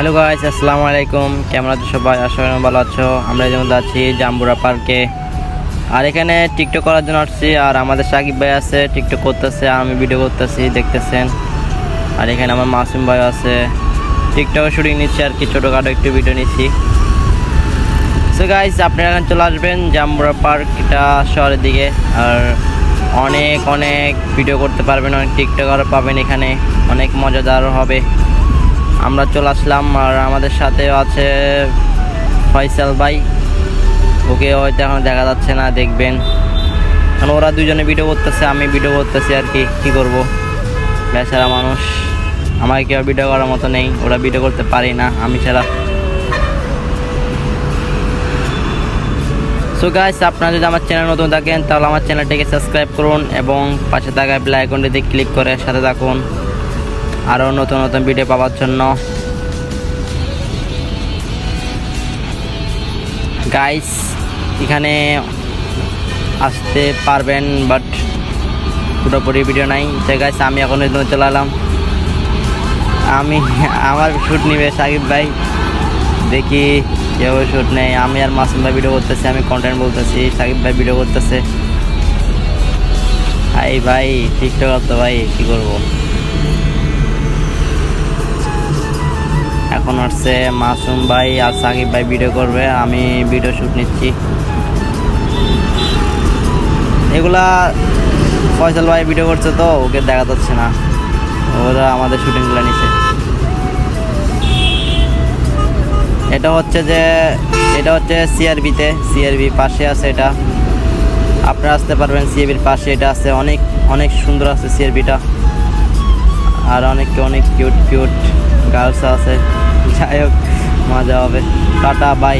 Hello guys আসসালামু আলাইকুম। কেমন আছো সবাই? করি ভালো আছো। আমরা যেমন যাচ্ছি জাম্বুরা পার্কে। আর এখানে টিকটক করার জন্য আসছি। আর আমাদের সাকিব ভাই আছে টিকটক করতেছে। আর আমি ভিডিও করতেছি, দেখতেছেন। আর এখানে আমার মাসুম ভাই আছে। টিকটকে শুটিং নিচ্ছি আর কি, ছোটোখাটো একটু ভিডিও নিচ্ছি। সো গাইস আপনারা এখানে চলে আসবেন জাম্বুরা পার্ক এটা শহরের দিকে। আর অনেক অনেক ভিডিও করতে পারবেন। অনেক টিকটকারও পাবেন এখানে। অনেক মজাদার হবে। আমরা চলে আসলাম আর আমাদের সাথেও আছে ফয়সাল ভাই। ওকে হয়তো এখন দেখা যাচ্ছে না, দেখবেন। কারণ ওরা দুজনে ভিডিও করতেছে, আমি ভিডিও করতেছি আর কি, কী করব? বেচারা মানুষ। আমার কেউ ভিডিও করার মতো নেই, ওরা ভিডিও করতে পারি না, আমি ছাড়া। সো গাইস আপনারা যদি আমার চ্যানেল নতুন থাকেন, তাহলে আমার চ্যানেলটিকে সাবস্ক্রাইব করুন এবং পাশে থাকা বেল আইকনটিতে ক্লিক করে সাথে থাকুন। আরও নতুন নতুন ভিডিও পাওয়ার জন্য। গাইস এখানে আসতে পারবেন বাট পুরোপুরি ভিডিও নাই। সে গাইস আমি এখন চলে এলাম। আমি, আমার শ্যুট নিবে সাকিব ভাই। দেখি কেউ শ্যুট নেই। আমি আর মাসুম ভাই ভিডিও করতেছি, আমি কন্টেন্ট বলতেছি, সাকিব ভাই ভিডিও করতেছে। হাই ভাই টিকটক তো ভাই, কী করব? এখন আসছে মাসুম ভাই আর সাকিব ভাই ভিডিও করবে। আমি ভিডিও শ্যুট নিচ্ছি। এগুলা ফয়সাল ভাই ভিডিও করছে তো, ওকে দেখা যাচ্ছে না। ওরা আমাদের শুটিংগুলো নিছে। এটা হচ্ছে যে, এটা হচ্ছে সিআরবিতে সিআরবি পাশে আছে এটা। আপনারা আসতে পারবেন সিআরবির পাশে। এটা আছে অনেক অনেক সুন্দর আছে সিআরবিটা আর অনেক অনেক কিউট কিউট গার্লস আছে। যাই হোক মজা হবে। Tata bye